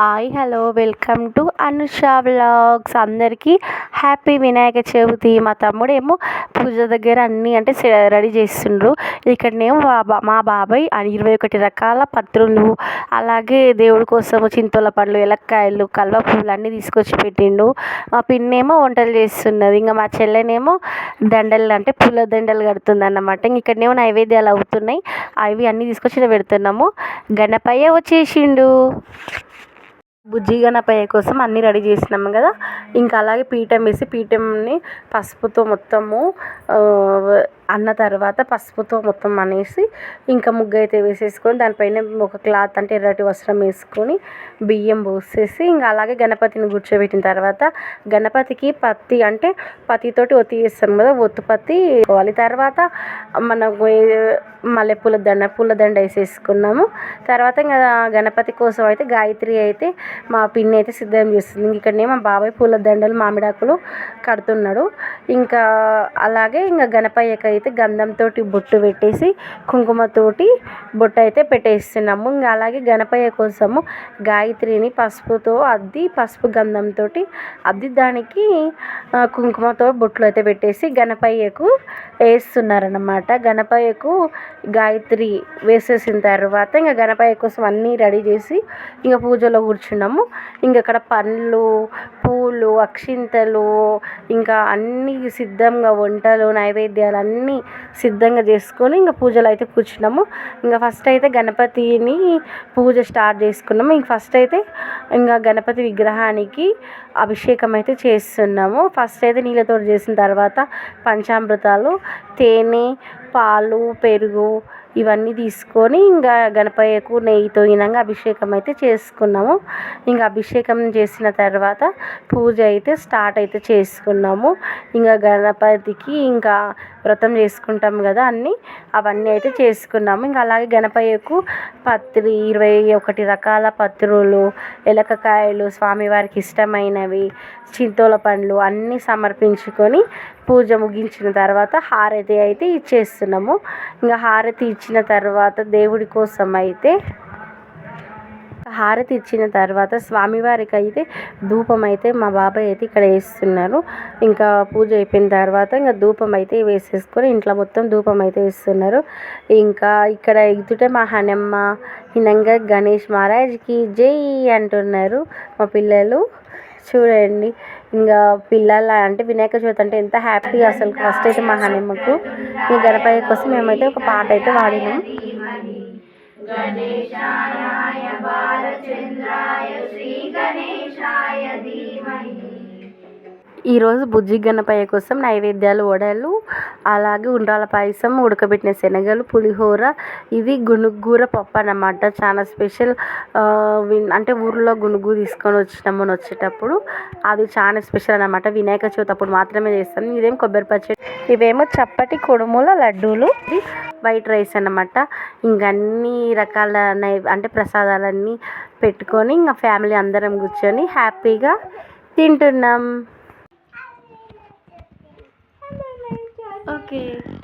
Hi hello welcome to Anusha vlogs. అందరికీ happy Vinayaka Chavithi. మా తమ్ముడేమో పూజ దగ్గర అన్నీ అంటే రెడీ చేస్తుండ్రు. ఇక్కడనేమో మా బా మా బాబాయ్ ఇరవై ఒకటి రకాల పత్రులు అలాగే దేవుడి కోసం చింతల పండ్లు ఎలక్కాయలు కల్వ పువ్వులు అన్నీ తీసుకొచ్చి పెట్టిండు. మా పిన్నేమో వంటలు చేస్తున్నది. ఇంకా మా చెల్లెనేమో దండలు అంటే పూల దండలు కడుతుంది అన్నమాట ఇంక ఇక్కడనేమో నైవేద్యాలు అవుతున్నాయి. అవి అన్నీ తీసుకొచ్చి పెడుతున్నాము. గణపయ్య వచ్చేసిండు. బుజ్జి గణపయ్య కోసం అన్నీ రెడీ చేసినాము కదా. ఇంకా అలాగే పీఠం వేసి పీఠంని పసుపుతో మొత్తము అన్న తర్వాత పసుపుతో మొత్తం అనేసి ఇంకా ముగ్గు అయితే వేసేసుకొని దానిపైన ఒక క్లాత్ అంటే ఎర్రటి వస్త్రం వేసుకొని బియ్యం పోసేసి ఇంకా అలాగే గణపతిని కూర్చోబెట్టిన తర్వాత గణపతికి పత్తి అంటే పత్తితోటి ఒత్తి చేస్తాం కదా ఒత్తు పత్తి వేసుకోవాలి. తర్వాత మనకు మల్లెపూల దండ పూల దండ వేసేసుకున్నాము. తర్వాత ఇంకా గణపతి కోసం అయితే గాయత్రి అయితే మా పిన్ని అయితే సిద్ధం చేస్తుంది. ఇక్కడనే మా బాబాయ్ పూల దండలు మామిడాకులు కడుతున్నాడు. ఇంకా అలాగే ఇంకా గణపయ్యకైతే అయితే గంధంతో బొట్టు పెట్టేసి కుంకుమతోటి బొట్టు అయితే పెట్టేస్తున్నాము. ఇంకా అలాగే గణపయ్య కోసము గాయత్రిని పసుపుతో అద్ది పసుపు గంధంతో అద్ది దానికి కుంకుమతో బొట్లు అయితే పెట్టేసి గణపయ్యకు వేస్తున్నారనమాట గణపయ్యకు గాయత్రి వేసేసిన తర్వాత ఇంకా గణపయ్య కోసం అన్నీ రెడీ చేసి ఇంకా పూజలో కూర్చున్నాము. ఇంక అక్కడ పండ్లు పూలు అక్షింతలు ఇంకా అన్నీ సిద్ధంగా వంటలు నైవేద్యాలు అన్నీ సిద్ధంగా చేసుకొని ఇంకా పూజలు అయితే కూర్చున్నాము. ఇంకా ఫస్ట్ అయితే గణపతిని పూజ స్టార్ట్ చేసుకున్నాము. ఇంక ఫస్ట్ అయితే ఇంకా గణపతి విగ్రహానికి అభిషేకం అయితే చేస్తున్నాము. ఫస్ట్ అయితే నీళ్ళతో చేసిన తర్వాత పంచామృతాలు తేనె పాలు పెరుగు ఇవన్నీ తీసుకొని ఇంకా గణపయ్యకు నెయ్యితో ఇనంగా అభిషేకం అయితే చేసుకున్నాము. ఇంకా అభిషేకం చేసిన తర్వాత పూజ అయితే స్టార్ట్ అయితే చేసుకున్నాము. ఇంకా గణపతికి ఇంకా వ్రతం చేసుకుంటాం కదా అన్నీ అవన్నీ అయితే చేసుకున్నాము. ఇంకా అలాగే గణపయ్యకు పత్రి ఇరవై ఒకటి రకాల పత్రులు ఎలకకాయలు స్వామివారికి ఇష్టమైనవి చింతోల పండ్లు అన్నీ సమర్పించుకొని పూజ ముగించిన తర్వాత హారతి అయితే ఇచ్చేస్తున్నాము. ఇంకా హారతి ఇచ్చిన తర్వాత దేవుడి కోసం అయితే హారతి ఇచ్చిన తర్వాత స్వామివారికి అయితే ధూపం అయితే మా బాబాయ్ అయితే ఇక్కడ వేస్తున్నారు. ఇంకా పూజ అయిపోయిన తర్వాత ఇంకా ధూపం అయితే వేసేసుకొని ఇంట్లో మొత్తం ధూపం అయితే వేస్తున్నారు. ఇంకా ఇక్కడ ఎగుతుంటే మా హనమ్మ హినంగా గణేష్ మహారాజ్కి జై అంటున్నారు మా పిల్లలు. చూడండి. ఇంకా పిల్లల అంటే వినాయక చవితి అంటే ఎంత హ్యాపీగా అసలు. ఫస్ట్ అయితే మా హనుమకు ఈ గణపతి కోసం మేమైతే ఒక పాట అయితే వాడినాం గణేశాయ బాలచంద్రాయ శ్రీ గణేశాయ ధీమహి. ఈరోజు బుజ్జి గణపయ్య కోసం నైవేద్యాలు వడలు అలాగే ఉండ్రాల పాయసం ఉడకబెట్టిన శనగలు పులిహోర. ఇది గునుగూర పప్పు అన్నమాట. చాలా స్పెషల్ అంటే ఊర్లో గునుగు తీసుకొని వచ్చినాము వచ్చేటప్పుడు. అది చాలా స్పెషల్ అనమాట వినాయక చవితి అప్పుడు మాత్రమే చేస్తాం. ఇదేం కొబ్బరి పచ్చడి. ఇవేమో చప్పటి కుడుముల లడ్డూలు. వైట్ రైస్ అన్నమాట. ఇంకా అన్ని రకాల నై అంటే ప్రసాదాలన్నీ పెట్టుకొని ఇంకా ఫ్యామిలీ అందరం కూర్చొని హ్యాపీగా తింటున్నాం. Okay.